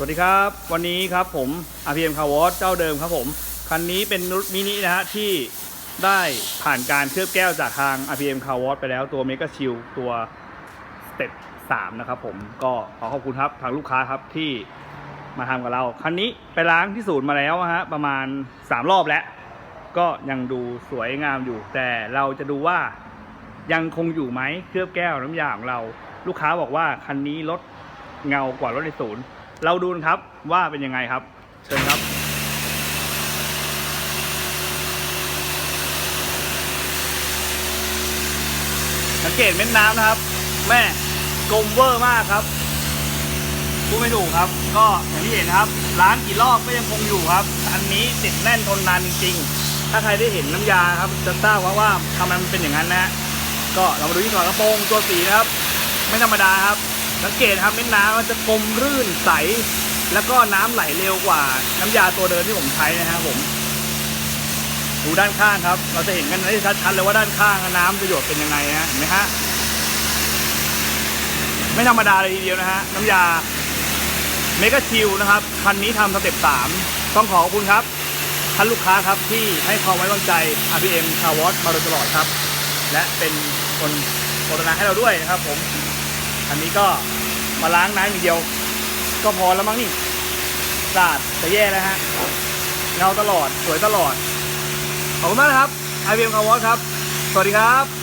สวัสดีครับ วันนี้ครับผม RPM Car Wash เจ้าเดิมครับผม คันนี้เป็นรถมินินะฮะที่ได้ผ่านการเคลือบแก้วจากทาง RPM Car Wash ไปแล้วตัว Mega Shield ตัวสเต็ป3นะครับผมก็ขอขอบคุณครับทางลูกค้าครับที่มาทำกับเรา คันนี้ไปล้างที่ศูนย์มาแล้วฮะประมาณ 3 รอบแล้ว ก็ยังดูสวยงามอยู่ แต่เราจะดูว่ายังคงอยู่ไหมเคลือบแก้วน้ำยาของเรา ลูกค้าบอกว่าคันนี้ลดเงากว่ารถในศูนย์ เราดูนะครับว่าเป็นยังไงครับ เชิญครับสังเกตเม็ดน้ำนะครับ แม่กลมเวอร์มากครับพูดไม่ถูกครับ ก็อย่างที่เห็นครับล้างกี่รอบก็ยังคงอยู่ครับ อันนี้ติดแน่นทนนานจริงๆถ้าใครได้เห็นน้ำยาครับจะทราบว่าว่าทำไมมันเป็นอย่างนั้นนะฮะก็เรามาดูที่ถอดกระโปรงตัวสีนะครับ ไม่ธรรมดาครับ สังเกตครับเม็ดน้ำมันจะกลมรื่นใส แล้วก็น้ำไหลเร็วกว่า น้ำยาตัวเดิมที่ผมใช้นะครับผม ดูด้านข้างครับ เราจะเห็นกันได้ชัดๆเลยว่าด้านข้างน้ำประโยชน์เป็นยังไงนะเห็นไหมฮะไม่ธรรมดาเลยทีเดียวนะฮะน้ำยาเมก a ชิลนะครับคันนี้ทำสเต็ปสามต้องขอขอบคุณครับท่านลูกค้าครับที่ให้ความไว้วางใจ RPM c a r w a s h มาโดยตลอดครับ และเป็นคนโฆษณาให้เราด้วยนะครับผม อันนี้ก็มาล้างน้ำอย่างเดียว ก็พอแล้วมั้งนี่สะอาดจะแย่แล้วฮะเงาตลอดสวยตลอดขอบคุณมากนะครับไอเบมคาร์วอสครับ สวัสดีครับ